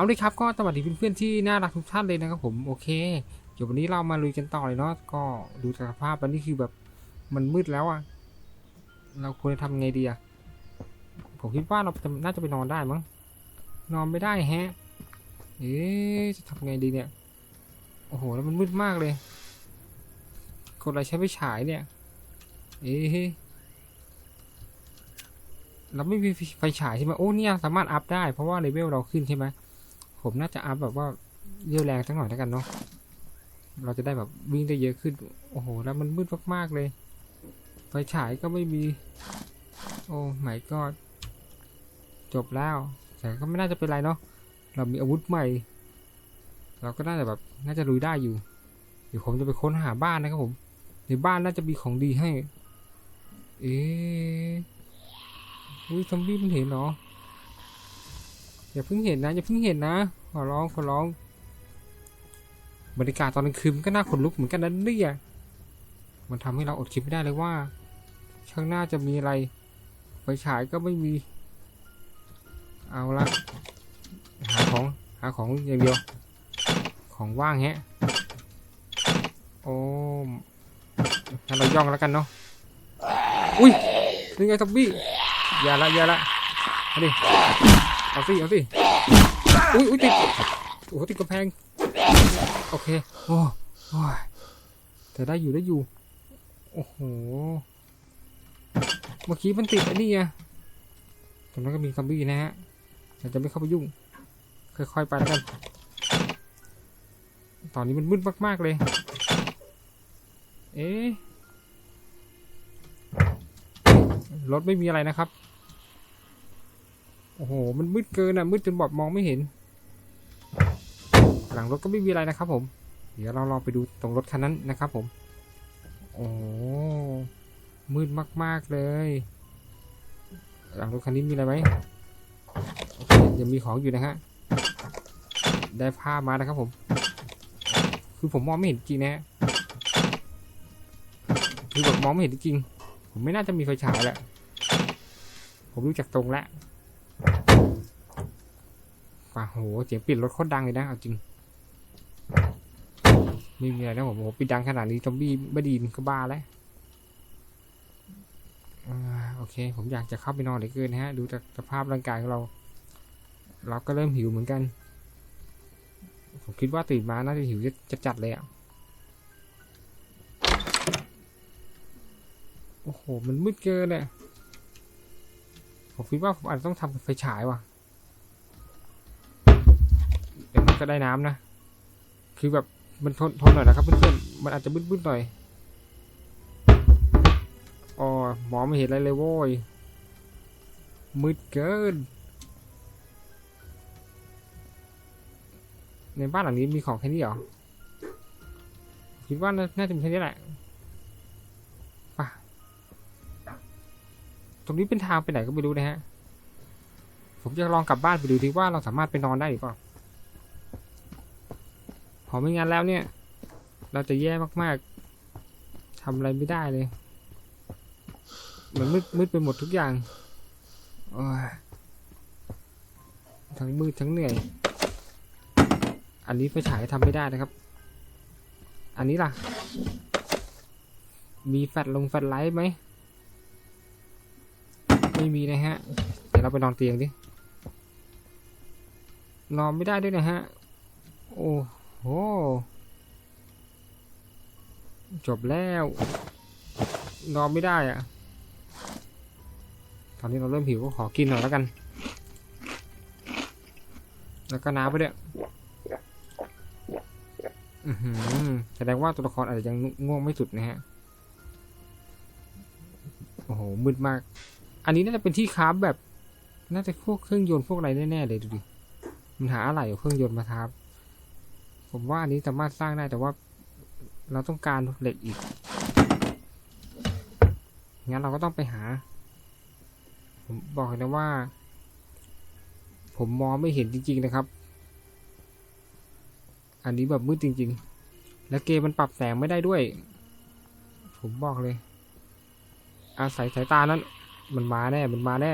เอาเลยครับก็สวัสดีเพื่อนๆที่น่ารักทุกท่านเลยนะครับผมโอเคเดี๋ยววันนี้เรามาลุยกันต่อเลยเนาะก็ดูสภาพแล้วนี่คือแบบมันมืดแล้วอะเราควรจะทำไงดีอะผมคิดว่าเราจะน่าจะไปนอนได้มั้งนอนไม่ได้แฮะ เอ๊จะทำไงดีเนี่ย โอ้โห แล้วมันมืดมากเลย กดอะไรใช้ไฟฉายเนี่ย เอ๊เราไม่มีไฟฉายใช่ไหมโอ้เนี่ยสามารถอัพได้ เพราะว่าเลเวลเราขึ้นใช่ไหม ผมน่าจะอัพแบบว่าเรี่ยวแรงสักหน่อยแล้วกันเนาะเราจะได้แบบวิ่งได้เยอะขึ้น โอ้โห แล้วมันมืดมากๆเลย ไฟฉายก็ไม่มี โอ้ไม่ก็จบแล้ว แต่ก็ไม่น่าจะเป็นไรเนาะ เรามีอาวุธใหม่ เราก็น่าจะแบบ น่าจะลุยได้อยู่ เดี๋ยวผมจะไปค้นหาบ้านนะครับผม ในบ้านน่าจะมีของดีให้ เอ๊ะอุ้ยซอมบี้มันเห็นเหรออย่าเพิ่งเห็นนะ อย่าเพิ่งเห็นนะ ขอร้องขอร้อง บรรยากาศตอนกลางคืนมันก็น่าขนลุกเหมือนกันนะเนี่ยมันทำให้เราอดคิดไม่ได้เลยว่า ข้างหน้าจะมีอะไรไฟฉายก็ไม่มี เอาละหาของหาของอย่างเดียว ของว่างแฮะ โอ้งั้นเราย่องแล้วกันเนาะ อุ้ยนี่ไงทับบี้ อย่าละอย่าละเอาดิเอาสิเอาสิ อุ้ยอุ้ยติดโอ้โหติดกำแพง โอเค โอ้โอ้ยแต่ได้อยู่ได้อยู่ โอ้โห เมื่อกี้มันติดอันนี้ไงตรงนั้นก็มีซอมบี้นะฮะเราจะไม่เข้าไปยุ่ง ค่อยๆไปแล้วกัน ตอนนี้มันมืดมากๆเลย เอ๊ะรถไม่มีอะไรนะครับ โอ้โห มันมืดเกินอะ มืดจนบอดมองไม่เห็น หลังรถก็ไม่มีอะไรนะครับผม เดี๋ยวเราลองไปดูตรงรถคันนั้นนะครับผม โอ้มืดมากๆเลย หลังรถคันนี้มีอะไรไหมโอเคยังมีของอยู่นะฮะ ได้ผ้ามานะครับผม คือผมมองไม่เห็นจริงนะฮะคือแบบมองไม่เห็นจริง ผมไม่น่าจะมีไฟฉายแหละ ผมรู้จักตรงแล้ว ป่าโหเสียงปิดรถโคตรดังเลยนะเอาจริงไม่มีอะไรนะผมโอ้โหปิดดังขนาดนี้ซอมบี้ไม่ดีนก็บ้าแล้วโอเค ผมอยากจะเข้าไปนอนเหลือเกินนะฮะ ดูจากสภาพร่างกายของเรา เราก็เริ่มหิวเหมือนกัน ผมคิดว่าตื่นมาน่าจะหิวจะจัดเลยอะโอ้โห มันมืดเกินเลยผมคิดว่าผมอาจจะต้องทำไฟฉายว่ะ ก็ได้น้ำนะ คือแบบมันทนทนหน่อยนะครับเพื่อนๆ มันอาจจะมืดๆหน่อย อ๋อหมอไม่เห็นอะไรเลยโว้ย มืดเกิน ในบ้านหลังนี้มีของแค่นี้เหรอ คิดว่าน่าจะมีแค่นี้แหละไปตรงนี้เป็นทางไปไหนก็ไม่รู้นะฮะ ผมจะลองกลับบ้านไปดูดีว่าเราสามารถไปนอนได้หรือเปล่า พอไม่งั้นแล้วเนี่ย เราจะแย่มากๆทำอะไรไม่ได้เลย มันมืดมืดไปหมดทุกอย่างทั้งมืดทั้งเหนื่อย อันนี้ไฟฉายทำไม่ได้นะครับ อันนี้ล่ะ มีแฟลชลงแฟลชไลท์ไหม ไม่มีนะฮะ เดี๋ยวเราไปนอนเตียงดิ นอนไม่ได้ด้วยนะฮะ โอ้ โหจบแล้วนอนไม่ได้อะตอนนี้เราเริ่มหิวก็ขอกินหน่อยแล้วกัน แล้วก็น้ำไปด้วยอือหือแสดงว่าตัวละครอาจจะยังง่วงไม่สุดนะฮะ โอ้โห มืดมาก อันนี้น่าจะเป็นที่คราฟแบบ น่าจะพวกเครื่องยนต์พวกอะไรแน่ๆเลยดูดิ มันหาอะไรเอาเครื่องยนต์มาทับ ผมว่าอันนี้สามารถสร้างได้แต่ว่าเราต้องการเหล็กอีก งั้นเราก็ต้องไปหา ผมบอกเลยนะว่า ผมมองไม่เห็นจริง ๆนะครับ อันนี้แบบมืดจริง ๆ และเกมมันปรับแสงไม่ได้ด้วย ผมบอกเลย อาศัยสายตานั้น มันมาแน่ มันมาแน่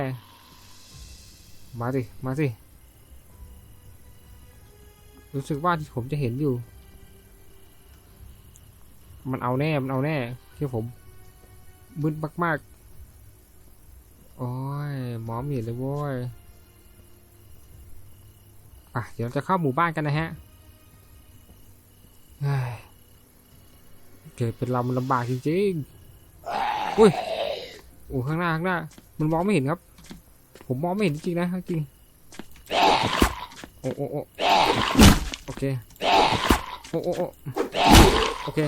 มาสิ มาสิ รู้สึกว่าที่ผมจะเห็นอยู่ มันเอาแน่ มันเอาแน่เชื่ผมมึนมากๆ โอ้ยหมอมเห็นเลยโว้ย อะ เดี๋ยวเราจะเข้าหมู่บ้านกันนะฮะเกิดเป็นเรามันลำบากจริงๆ อุ้ย โอ้ข้างหน้าข้างหน้า มันมองไม่เห็นครับ ผมมองไม่เห็นจริงนะจริง โอ้โอ้โอ้ โอเค โอ้โอ้โอ้โอเค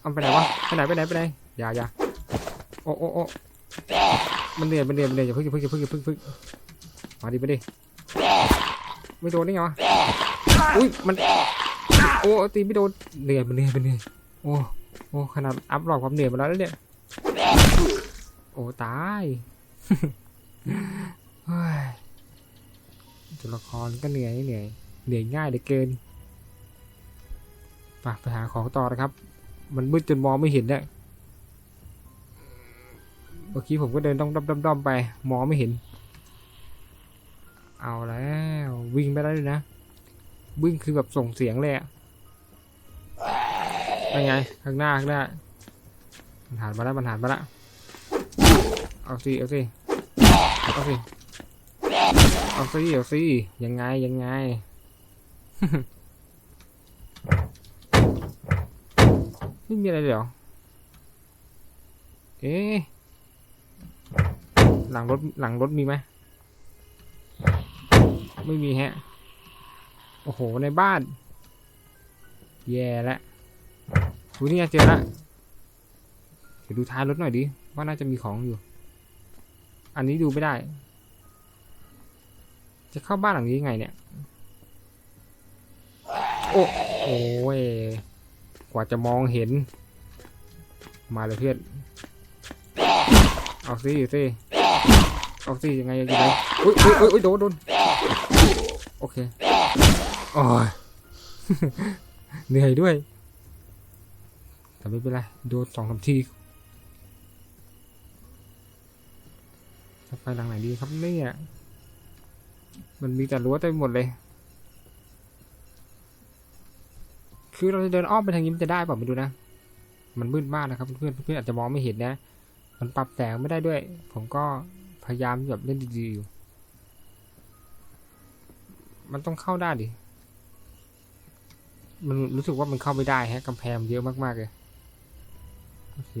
เอาไปไหนวะ ไปไหนไปไหนไปไหน อย่าอย่าโอ้โอ้โอ้มันเหนื่อยมันเหนื่อยมันเหนื่อยอย่าเพิ่งอย่าเพิ่งอย่าเพิ่งอย่าเพิ่งเพิ่งมาดิมาดิ ไม่โดนได้ไงวะ อุ้ยมันโอ้ตีไม่โดน เหนื่อยมันเหนื่อยมันเหนื่อย โอ้โอ้ขนาดอัพหลอกความเหนื่อยมาแล้วเนี่ย โอ้ตายเฮ้ยตัวละครก็เหนื่อยเหนื่อย เหนื่อยง่ายเหลือเกินปไปหาของต่อนะครับ มันมืดจนมองไม่เห็นเนี่ยเมื่อกี้ผมก็เดินด้อมด้อมด้อมด้อมไป มองไม่เห็น เอาแล้ววิ่งไปได้เลยนะวิ่งคือแบบส่งเสียงเลยอะเป็นไงข้างหน้าข้างหน้ามันหันมาแล้วมันหันมาแล้วเอาสิเอาสิเอาสิเอาสิเอาสิยังไงยังไง ไม่มีอะไรเลยเหรอเอ๊หลังรถหลังรถมีไหม ไม่มีฮะ โอ้โห ในบ้าน แย่แล้วดูนี่เจอละเดี๋ยวดูท้ายรถหน่อยดิ ว่าน่าจะมีของอยู่ อันนี้ดูไม่ได้ จะเข้าบ้านหลังนี้ยังไงเนี่ย โอ้โอ้ยกว่าจะมองเห็น มาเลยเพื่อนเอาสิเอาสิเอาสิยังไงยังไงอุ้ยอุ้ยอุ้ยอุ้ยโดนโดนโอเคโอ้ยเหนื่อยด้วย แต่ไม่เป็นไรโดนสองสามทีจะไปหลังไหนดีครับเนี่ยมันมีแต่รั้วเต็มหมดเลย คือเราจะเดินอ้อมไปทางนี้มันจะได้เปล่าไม่รู้นะ มันมืดมากนะครับเพื่อนๆเพื่อนอาจจะมองไม่เห็นนะ มันปรับแสงไม่ได้ด้วย ผมก็พยายามแบบเล่นดีๆอยู่ มันต้องเข้าได้ดิ มันรู้สึกว่ามันเข้าไม่ได้ฮะกำแพงเยอะมากๆเลย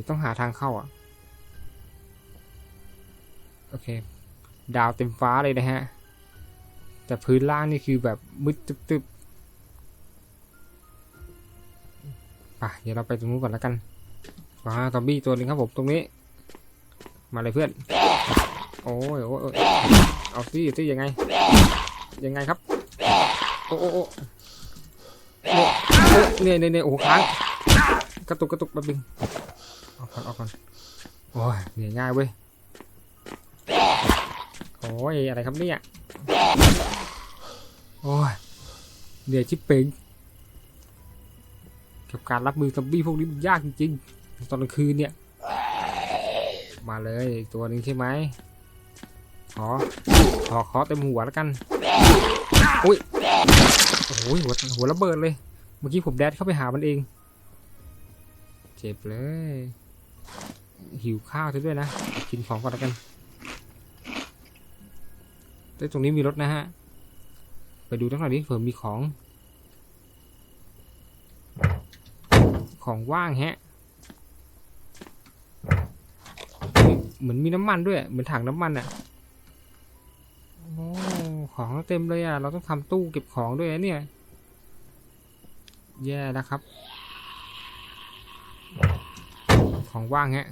ต้องหาทางเข้าอะ โอเค ดาวเต็มฟ้าเลยนะฮะ แต่พื้นล่างนี่คือแบบมืดตึ๊บๆ ป่ะเดี๋ยวเราไปตรงนู้นก่อนแล้วกันว้าซอมบี้ตัวหนึ่งครับผมตรงนี้ มาเลยเพื่อนโอ้ยโอ้ยโอ้ยเอาสิสิยังไง ยังไงครับ โอ้โอ้โอ้เนี่ยเนี่ยเนี่ยโอ้ค้างกระตุกกระตุกแป๊บนึงเอาก่อนเอาก่อนโอ้ยเหนื่อยง่ายเว้ยโอ้ยอะไรครับเนี่ยโอ้ยเหนื่อยชิบเป่ง กับการรับมือซอมบี้พวกนี้มันยากจริงๆ ตอนกลางคืนเนี่ย มาเลยอีกตัวหนึ่งใช่ไหมขอขอขอเต็มหัวแล้วกันอุ้ยโอ้ยหัวหัวระเบิดเลย เมื่อกี้ผมแดดเข้าไปหามันเอง เจ็บเลย หิวข้าวซะด้วยนะ กินของก่อนแล้วกันแต่ตรงนี้มีรถนะฮะ ไปดูตั้งหน่อยดิเผื่อมีของ ของว่างแฮะ เหมือนมีน้ำมันด้วย เหมือนถังน้ำมันอะ่ะโอ้ของเต็มเลยอะ่ะ เราต้องทำตู้เก็บของด้วยเนี่ย แย่แล้วครับ ของว่างฮะ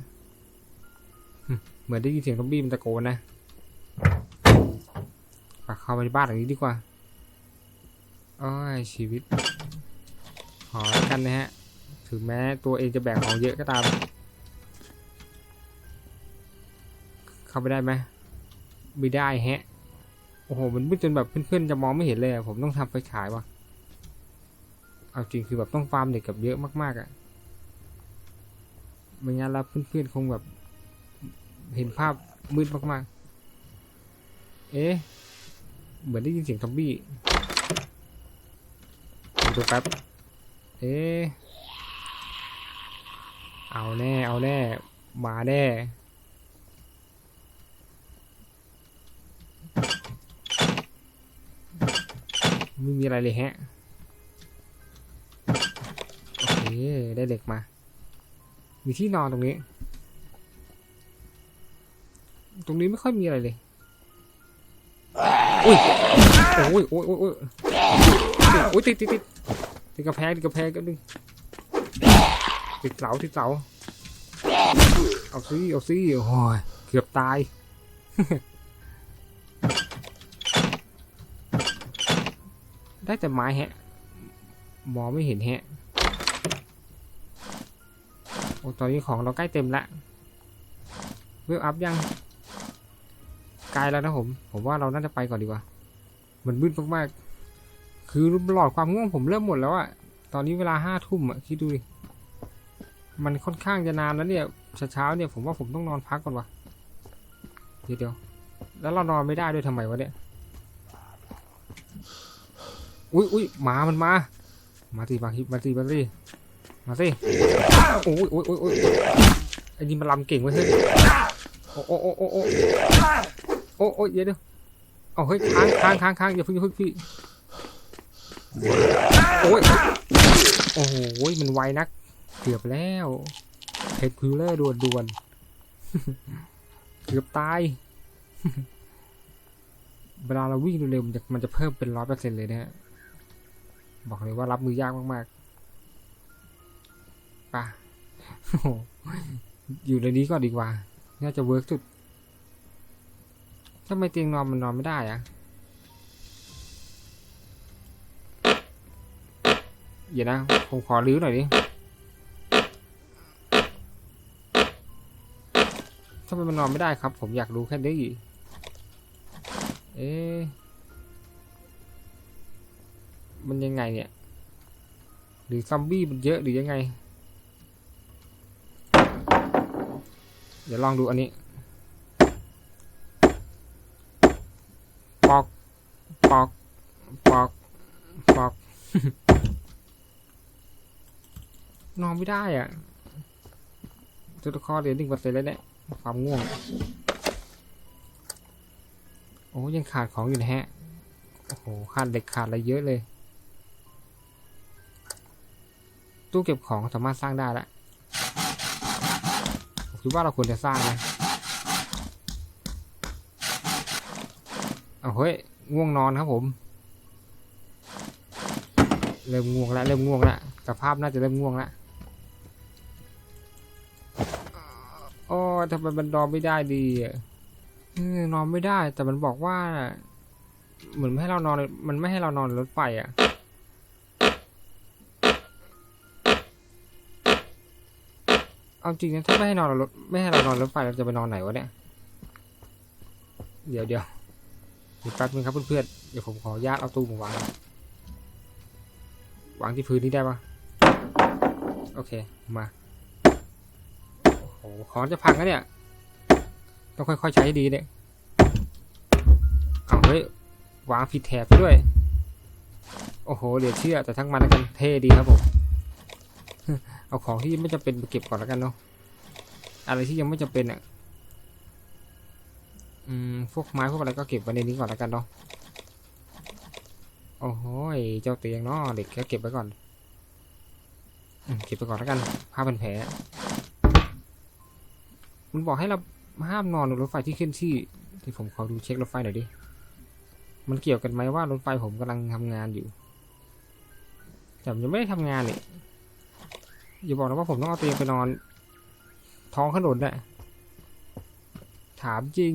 เหมือนได้ยินเสียงซอมบี้มันตะโกนนะปเข้าไปในบ้านหลังนี้ดีกว่า โอ้ยชีวิต ขอแล้วกันนะฮะ ถึงแม้ตัวเองจะแบกของเยอะก็ตาม เข้าไปได้ไหมไม่ได้แฮะ โอ้โห มันมืดจนแบบเพื่อนๆจะมองไม่เห็นเลยผมต้องทำไฟฉายว่ะ เอาจริงคือแบบต้องฟาร์มเด็กกับเยอะมากๆอะ่ะไม่งั้นแล้วเพื่อนๆคงแบบ เห็นภาพมืดมากๆ เอ๊ะ เหมือนได้ยินเสียงซอมบี้ดูแป๊บ เอ๊ะ เอาแน่ เอาแน่ มาแน่ไม่มีอะไรเลยแฮะ โอเค ได้เหล็กมา มีที่นอนตรงนี้ ตรงนี้ไม่ค่อยมีอะไรเลยอุ้ยโอ้ยโอ้ยโอ้ยโอ้ยโอ้ยติดติดติดติดกระแพงติดกระแพงกันนึง ติดเสาติดเสาเอาซิเอาซิโอ้ยเกือบตายได้แต่ไม้แฮะ มองไม่เห็นแฮะ โอ้ตอนนี้ของเราใกล้เต็มละเวลอัพยังไกลแล้วนะผม ผมว่าเราน่าจะไปก่อนดีกว่า มันมืดมากๆ คือหลอดความง่วงผมเริ่มหมดแล้วอะตอนนี้เวลาห้าทุ่มอะคิดดูดิ มันค่อนข้างจะนานแล้วเนี่ยเช้าเนี่ยผมว่าผมต้องนอนพักก่อนวะเดี๋ยวเดี๋ยวแล้วเรานอนไม่ได้ด้วยทำไมวะเนี่ยอุ้ยอุ้ยหมามันมา มาสิมาสิมาสิมาสิมาสิโอ้ยโอ้ยโอ้ยโอ้ยไอ้นี่มันลำเก่งเว้ยเฮ้ยโอ้โอ้โอ้โอ้โอ้โอ้โอ้เดี๋ยวเดี๋ยวเอาเฮ้ยค้างค้างค้างค้างอย่าพิ่งอย่าพิ่งพี่โอ้ยโอ้โหมันไวนัก เกือบแล้วเพชรพิวเลอร์ด่วนด่วนเกือบตาย เวลาเราวิ่งเร็วๆมันจะมันจะเพิ่มเป็นร้อยเปอร์เซ็นต์เลยนะฮะ บอกเลยว่ารับมือยากมากๆป่ะโอ้โหอยู่ในนี้ก่อนดีกว่า น่าจะเวิร์กสุดทำไมเตียงนอนมันนอนไม่ได้อะเดี๋ยวนะ ผมขอรื้อหน่อยดิำไมมันนอนไม่ได้ครับ ผมอยากรู้แค่นี้เอ๊ะมันยังไงเนี่ย หรือซอมบี้มันเยอะหรือยังไง เดี๋ยวลองดูอันนี้ปอกปอกปอกปอกนอนไม่ได้อะตัวคอเดี๋ยวหนึ่งเปอร์เซ็นต์แล้วเนี่ย ความง่วง โอ้ยังขาดของอยู่นะฮะ โอ้โห ขาดเหล็กขาดอะไรเยอะเลย ตู้เก็บของสามารถสร้างได้แล้วผมคิดว่าเราควรจะสร้างนะเอาเฮ้ย ง่วงนอนครับผม เริ่มง่วงแล้วเริ่มง่วงแล้วสภาพน่าจะเริ่มง่วงแล้ว โอ้ทำไมมันนอนไม่ได้ดีอะนอนไม่ได้ แต่มันบอกว่า เหมือนไม่ให้เรานอน มันไม่ให้เรานอนรถไฟอะเอาจริงนะถ้าไม่ให้นอนรถไม่ให้เรานอนรถไฟเราจะไปนอนไหนวะเนี่ย เดี๋ยวเดี๋ยวอีกแป๊บนึงครับเพื่อนๆเดี๋ยวผมขอญาตเอาตู้มาวางวางที่พื้นนี้ได้ปะโอเคมา โอ้ของจะพังแล้วเนี่ย ต้องค่อยๆใช้ดีเนี่ยเอาเฮ้ยวางผิดแถบด้วย โอ้โหเหลือเชื่อแต่ทั้งมันกันเท่ดีครับผม เอาของที่ไม่จำเป็นไปเก็บก่อนแล้วกันเนาะ อะไรที่ยังไม่จำเป็นอะ อืม พวกไม้พวกอะไรก็เก็บไว้ในนี้ก่อนแล้วกันเนาะ โอ้โหเจ้าเตียงเนาะเด็กก็เก็บไว้ก่อนอเก็บไปก่อนแล้วกัน ผ้าเป็นแผล มันบอกให้เราห้ามนอนบนรถไฟที่ขึ้นที่ ที่ผมขอดูเช็ครถไฟหน่อยดิ มันเกี่ยวกันไหมว่ารถไฟผมกำลังทำงานอยู่ แต่มันยังไม่ได้ทำงานนี่อย่าบอกนะว่าผมต้องเอาเตียงไปนอน ท้องถนนน่ะถามจริง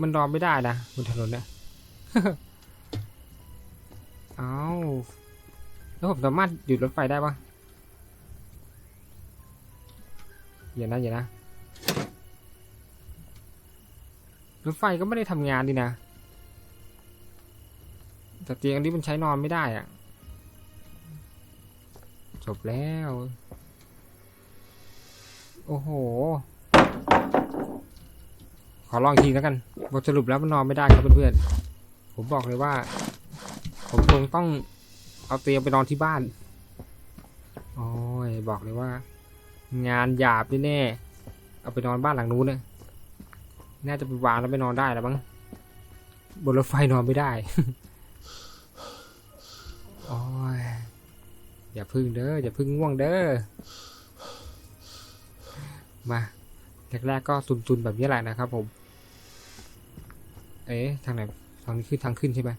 มันนอนไม่ได้นะบนถนนเนี่ยเอาแล้วผมสามารถหยุดรถไฟได้ปะ อย่านะอย่านะรถไฟก็ไม่ได้ทำงานดีนะ แต่เตียงอันนี้มันใช้นอนไม่ได้อะจบแล้ว โอ้โห ขอลองอีกทีแล้วกันบทสรุปแล้วมันนอนไม่ได้ครับเพื่อนผมบอกเลยว่า ผมคงต้องเอาเตียงไปนอนที่บ้าน โอ้ย บอกเลยว่า งานหยาบแน่ๆเอาไปนอนบ้านหลังนู้นเนี่ยน่าจะไปวางแล้วไปนอนได้แล้วมั้งบนรถไฟนอนไม่ได้โอ้ยอย่าพึ่งเด้ออย่าพึ่งง่วงเด้อมาแรกๆก็ซุนๆแบบนี้แหละนะครับ ผม เอ๊ะทางไหนทางนี้คือทางขึ้นใช่ไหม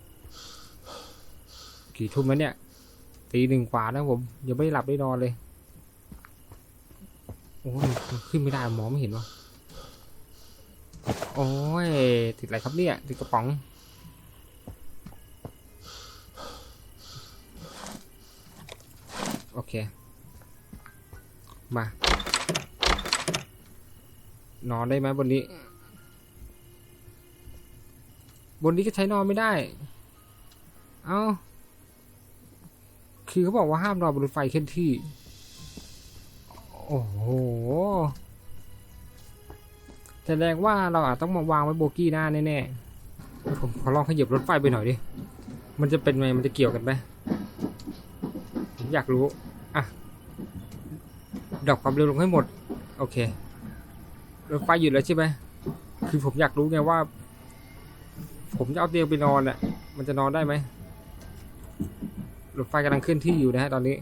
กี่ทุ่มแล้วเนี่ยตีหนึ่งกว่าแล้วผมยังไม่หลับได้นอนเลย โอ้ยขึ้นไม่ได้หมอไม่เห็นวะโอ้ย ติดอะไรครับเนี่ย ติดกระป๋อง โอเค มา นอนได้ไหมบนนี้ บนนี้ก็ใช้นอนไม่ได้ เอ้า คือเขาบอกว่าห้ามนอนบนรถไฟเคลื่อนที่ อ้โห แสดงว่าเราอาจต้องมาวางไว้โบกี้หน้าแน่ๆ ผมขอลองขยับรถไฟไปหน่อยดิ มันจะเป็นไง มันจะเกี่ยวกันไหมผมอยากรู้ อะดรอกความเร็วลงให้หมด โอเค รถไฟหยุดแล้วใช่ไหม คือผมอยากรู้ไงว่า ผมจะเอาเตียงไปนอนอะมันจะนอนได้ไหมรถไฟกำลังเคลื่อนที่อยู่นะฮะตอนนี้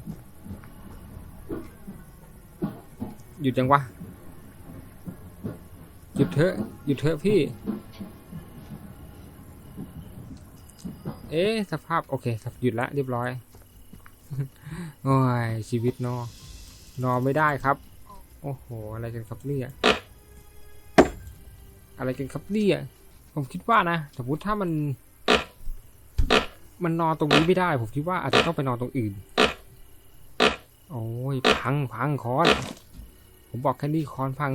หยุดยังวะ หยุดเถอะ หยุดเถอะพี่ เอ๊ะ สภาพ โอเคครับหยุดละเรียบร้อย โอ้ย ชีวิตนอนนอนไม่ได้ครับ โอ้โห อะไรกันครับเนี่ย อะไรกันครับเนี่ยผมคิดว่านะ สมมติถ้ามัน มันนอนตรงนี้ไม่ได้ ผมคิดว่าอาจจะต้องไปนอนตรงอื่น โอ้ย พังพังคอน ผมบอกแค่นี้คอนพัง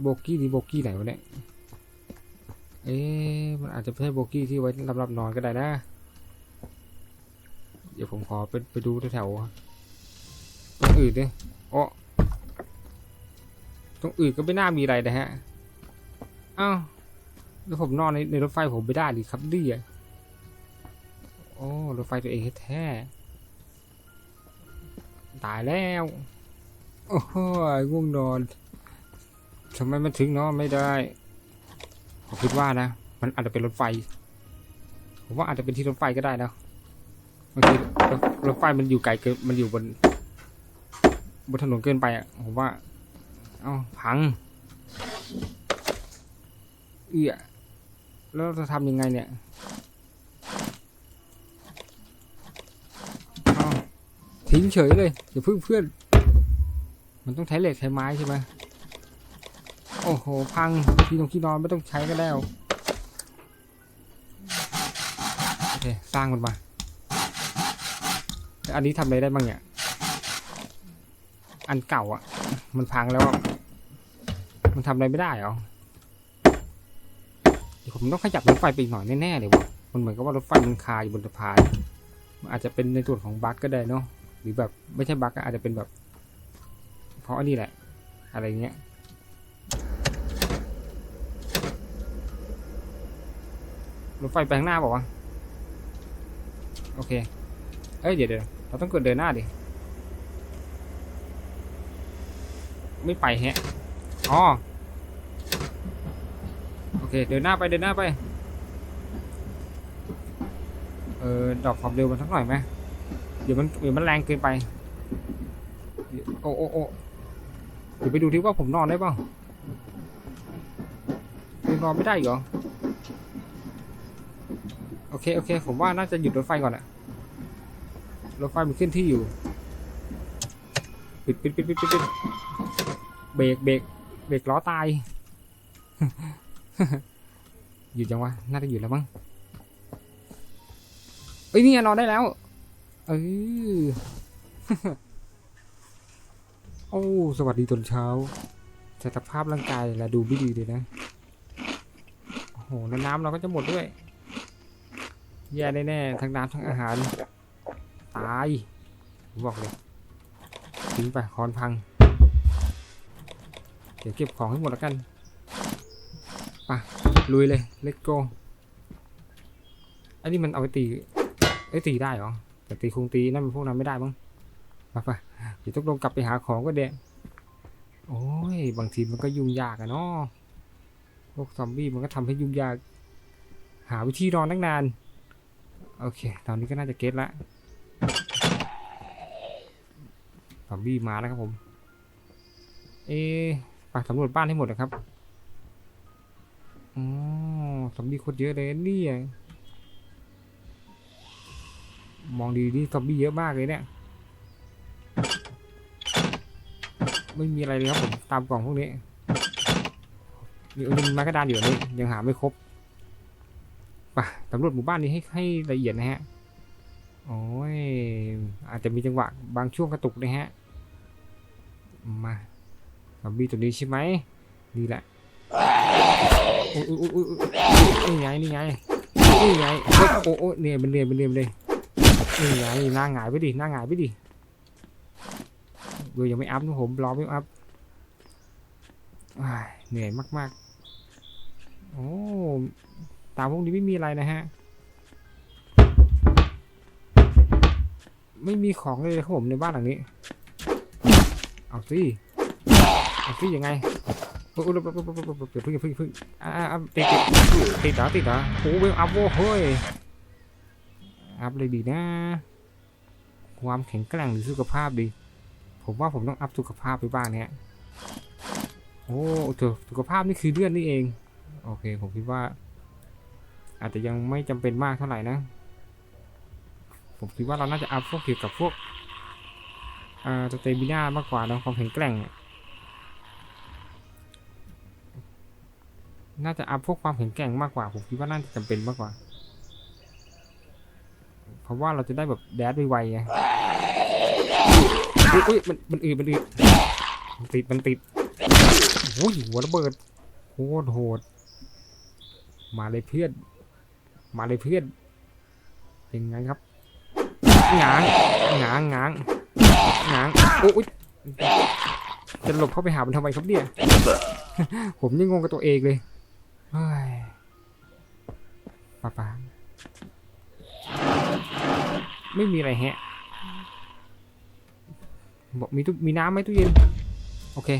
โบกี้นี่โบกี้ไหนวะเนี่ย เอ๊ะมันอาจจะไม่ใช่โบกี้ที่ไว้สำหรับนอนก็ได้นะ เดี๋ยวผมขอไปไปดูแถวๆตรงอื่นดิโอ้ตรงอื่นก็ไม่น่ามีอะไรนะฮะ อ้าวแล้วผมนอนในในรถไฟผมไม่ได้ดิครับดิอะโอ้รถไฟตัวเองแท้ตายแล้ว โอ้โหง่วงนอนทำไมมันถึงนอนไม่ได้ผมคิดว่านะ มันอาจจะเป็นรถไฟ ผมว่าอาจจะเป็นที่รถไฟก็ได้นะบางทีรถไฟมันอยู่ไกลเกินมันอยู่บน บนถนนเกินไปอะผมว่า เอ้าพัง เอื้อแล้วจะทำยังไงเนี่ยเอาทิ้งเฉยเลยอย่าพึ่งเพื่อน มันต้องใช้เหล็กใช้ไม้ใช่ไหมโอ้โห พังที่นอนที่นอนไม่ต้องใช้ก็แล้ว โอเค สร้างมันมา อันนี้ทำอะไรได้บ้างเนี่ย อันเก่าอะ มันพังแล้ว มันทำอะไรไม่ได้หรอเดี๋ยวผมต้องขยับรถไฟไปอีกหน่อยแน่ๆเลยวะมันเหมือนกับว่ารถไฟมันคาอยู่บนสะพาน อาจจะเป็นในส่วนของบั๊กก็ได้เนาะ หรือแบบไม่ใช่บั๊กอาจจะเป็นแบบ เพราะอันนี้แหละ อะไรเงี้ยรถไฟไปข้างหน้าบอกว่าโอเค เอ้ยเดี๋ยวเดี๋ยวเราต้องกดเดินหน้าดิ ไม่ไปแฮะอ๋อโอเค เดินหน้าไปเดินหน้าไป เออดอกความเร็วมันสักหน่อยไหมเดี๋ยวมันเดี๋ยวมันแรงเกินไป โอ้โอ้โอ้ เดี๋ยวไปดูที่ว่าผมนอนได้ป่ะยังนอนไม่ได้อีกเหรอ โอเค โอเค ผมว่าน่าจะหยุดรถไฟก่อนอะรถไฟมันขึ้นที่อยู่ ปิดปิดปิดปิดปิดเบรกเบรกเบรกล้อตายหยุดยังวะ น่าจะหยุดแล้วมั้ง เอ้ยนี่ไงนอนได้แล้ว เออ โอ้สวัสดีตอนเช้าสภาพร่างกายและดูไม่ดีเลยนะ โอ้โหแล้วน้ำเราก็จะหมดด้วย แย่แน่ๆทั้งน้ำทั้งอาหาร ตายผมบอกเลยทิ้งไปคอนพัง เดี๋ยวเก็บของให้หมดแล้วกันไปลุยเลยเลตโกอันนี้มันเอาไปตีเอ้ตีได้เหรอแต่ตีคงตีนั่นมันพวกนั้นไม่ได้บ้างไปไป ดี๋ยวต้องลงกลับไปหาของก็เดะโอ้ย บางทีมันก็ยุ่งยากอะเนาะพวกซอมบี้มันก็ทำให้ยุ่งยาก หาวิธีนอนตั้งนาน โอเค ตอนนี้ก็น่าจะเก็ตละซอมบี้มาแล้วครับผม เอะไปสำรวจบ้านให้หมดนะครับอ๋อซอมบี้โคตรเยอะเลยนี่มองดีดีซอมบี้เยอะมากเลยเนี่ย ไม่มีอะไรเลยครับผมตามกล่องพวกนี้มีออมีไม้กระดานอยู่นี้ยังหาไม่ครบไปสำรวจหมู่บ้านนี้ให้ให้ละเอียดนะฮะโอ้ยอาจจะมีจังหวะบางช่วงกระตุกนะฮะมาซอมบี้ตัวนี้ใช่ไหมนี่แหละโอ้ยโอ้ยนี่ไงนี่ไงนี่ไงเฮ้ยโอ้โอ้เนี่ยมันเรียนมันเรียนเลยนี่ไงหน้าหงายไปดิหน้าหงายไปดิ เดี๋ยวยังไม่อัพนะผมรอไม่อัพอ้ายเหนื่อยมากๆ โอ้ ตามพวกนี้ไม่มีอะไรนะฮะ ไม่มีของเลยครับผมในบ้านหลังนี้ เอาสิ เอาสิยังไงโอ้ยโอ้ยโอ้ยโอ้ยโอ้ยโอ้ยโอ้ยเพิ่งเพิ่งเพิ่งอ่าอ่าติดติดติดเหรอติดเหรอโอ้เวลอัพโว้เฮ้ย อัพเลยดีนะ ความแข็งแกร่งหรือสุขภาพดี ผมว่าผมต้องอัพสุขภาพไปบ้างเนี่ยโอ้เถอสุขภาพนี่คือเลือดนี่เอง โอเค ผมคิดว่า อาจจะยังไม่จำเป็นมากเท่าไหร่นะ ผมคิดว่าเราน่าจะอัพพวกเกี่ยวกับพวกอ่าสเตมิน่ามากกว่าเนะความแข็งแกร่ง น่าจะอัพพวกความแข็งแกร่งมากกว่า ผมคิดว่าน่าจะจำเป็นมากกว่า เพราะว่าเราจะได้แบบแดดไวๆไง อุ๊ยอุ้ยมันมันอืดมันอืดมันติดมันติดโอ้ยหัวระเบิดโคตรโหด มาเลยเพื่อน มาเลยเพื่อนเป็นไงครับหงางหงางหงางหงางโอ้ยจะหลบเข้าไปหามันทำไมครับเนี่ย ผมยังงงกับตัวเองเลยเฮ้ยป้าป้าไม่มีอะไรแฮะ บอกมีตู้มีน้ำไหมตู้เย็น โอเค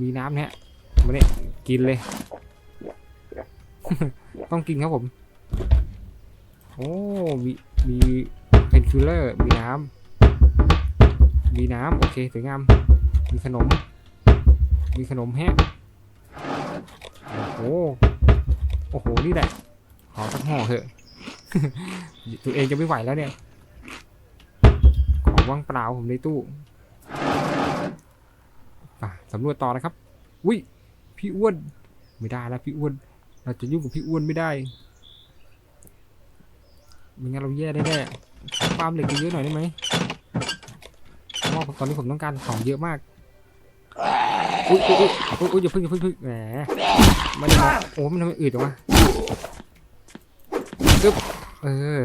มีน้ำนะฮะมาเนี่ยกินเลย ต้องกินครับผม โอ้ มี มีเพนคิลเลอร์ มีน้ำ มีน้ำ โอเคสวยงาม มีขนม มีขนมแฮะ โอ้โห โอ้โห นี่แหละ ขอสักห่อเถอะ ตัวเองจะไม่ไหวแล้วเนี่ย ว่างเปล่าผมในตู้อะสำรวจต่อนะครับอุ้ยพี่อ้วนไม่ได้แล้วพี่อ้วน เราจะยุ่งกับพี่อ้วนไม่ได้ไม่งั้นเราแย่แน่ๆขอฟาร์มเหล็กเยอะหน่อยได้ไหมเพราะตอนนี้ผมต้องการของเยอะมากอุ้ยอุ้ยอุ้ยอุ้ยอย่าพึ่งอย่าพึ่งพึ่งแหมไม่ได้มองโอ้มันทำไมอืดจังวะตึ๊บเออ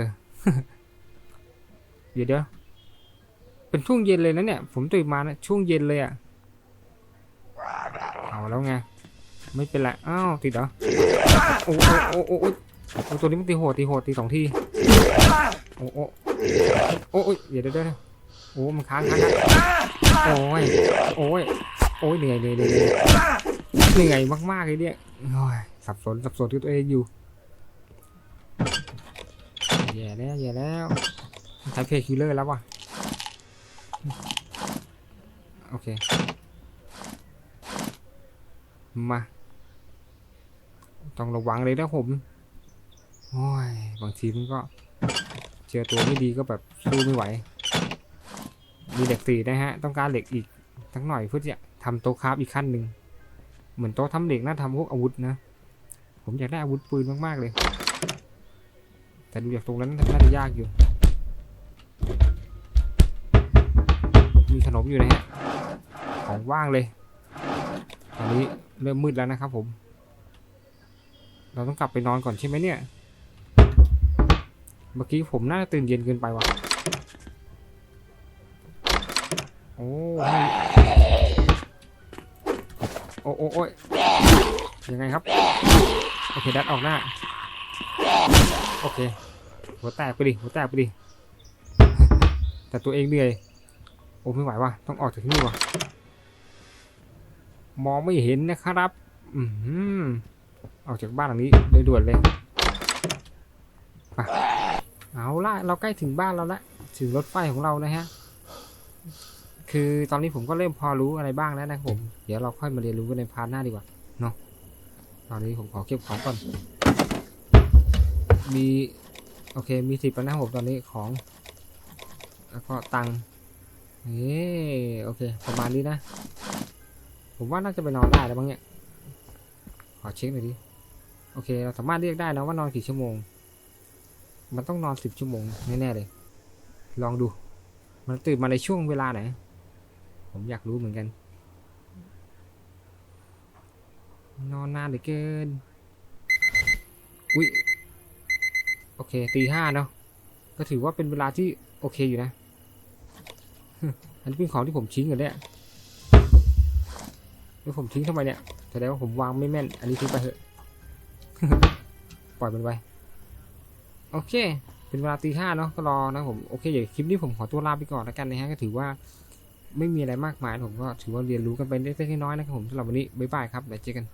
เดี๋ยวเดี๋ยว เป็นช่วงเย็นเลยนะเนี่ย ผมตื่นมานะช่วงเย็นเลยอะเอาแล้วไงไม่เป็นไรอ้าวติดเหรอโอ้โอ้โอ้โอ้โอ้ตัวนี้มันตีโหดตีโหดตีสองทีโอ้โอ้โอ้โอ้ยเดี๋ยวเดี๋ยวเดี๋ยวโอ้มันค้างค้างโอ้ยโอ้ยโอ้ยเหนื่อยเหนื่อยเหนื่อยเหนื่อยมากๆเลยเนี่ยโอ้ยสับสนสับสนที่ตัวเองอยู่แย่แล้วแย่แล้วใช้เพย์คิลเลอร์แล้วว่ะ โอเค มา ต้องระวังเลยนะผม โอ้ย บางทีมันก็ เจอตัวไม่ดีก็แบบสู้ไม่ไหว มีเหล็กสีนะฮะ ต้องการเหล็กอีกสักหน่อยเพื่อจะทำโต๊ะคราฟอีกขั้นหนึ่ง เหมือนโต๊ะทำเหล็กน่าทำพวกอาวุธนะ ผมอยากได้อาวุธปืนมากๆเลย แต่ดูจากตรงนั้นน่าจะยากอยู่ มีขนมอยู่นะฮะของว่างเลย ตอนนี้เริ่มมืดแล้วนะครับผม เราต้องกลับไปนอนก่อนใช่ไหมเนี่ย เมื่อกี้ผมน่าตื่นเย็นเกินไปว่ะ โอ้โอ้โอ้โอ้ยยังไงครับ โอเค ดัดออกหน้า โอเค หัวแตกไปดิ หัวแตกไปดิ แต่ตัวเองเหนื่อย โอ้ไม่ไหวว่ะต้องออกจากที่นี่ว่ะมองไม่เห็นนะครับ อือหืออกจากบ้านหลังนี้โดยด่วนเลยไปเอาละเราใกล้ถึงบ้านเราละถึงรถไฟของเรานะฮะ คือตอนนี้ผมก็เริ่มพอรู้อะไรบ้างแล้วนะผม เดี๋ยวเราค่อยมาเรียนรู้กันในพาร์ทหน้าดีกว่าเนาะตอนนี้ผมขอเก็บของก่อน มี โอเคมีสิบแล้วนะผมตอนนี้ของ แล้วก็ตังค์ เฮ้โอเค ประมาณนี้นะ ผมว่าน่าจะไปนอนได้แล้วบ้างเนี่ย ขอเช็คหน่อยดิ โอเค เราสามารถเรียกได้นะว่านอนกี่ชั่วโมง มันต้องนอนสิบชั่วโมงแน่ๆเลย ลองดู มันตื่นมาในช่วงเวลาไหน ผมอยากรู้เหมือนกัน นอนนานเหลือเกิน อุ้ยโอเคตีห้าเนาะ ก็ถือว่าเป็นเวลาที่โอเคอยู่นะ อันนี้เป็นของที่ผมทิ้งเหรอเนี่ยแล้วผมทิ้งทำไมเนี่ยแสดงว่าผมวางไม่แม่น อันนี้ทิ้งไปเถอะ ปล่อยมันไป โอเค เป็นเวลาตีห้าเนาะ ก็รอนะผม โอเค เดี๋ยวคลิปนี้ผมขอตัวลาไปก่อนแล้วกันนะฮะ ก็ถือว่าไม่มีอะไรมากมาย ผมก็ถือว่าเรียนรู้กันไปเล็กๆน้อยๆนะครับผมสำหรับวันนี้ บ๊ายบายครับ เดี๋ยวเจอกัน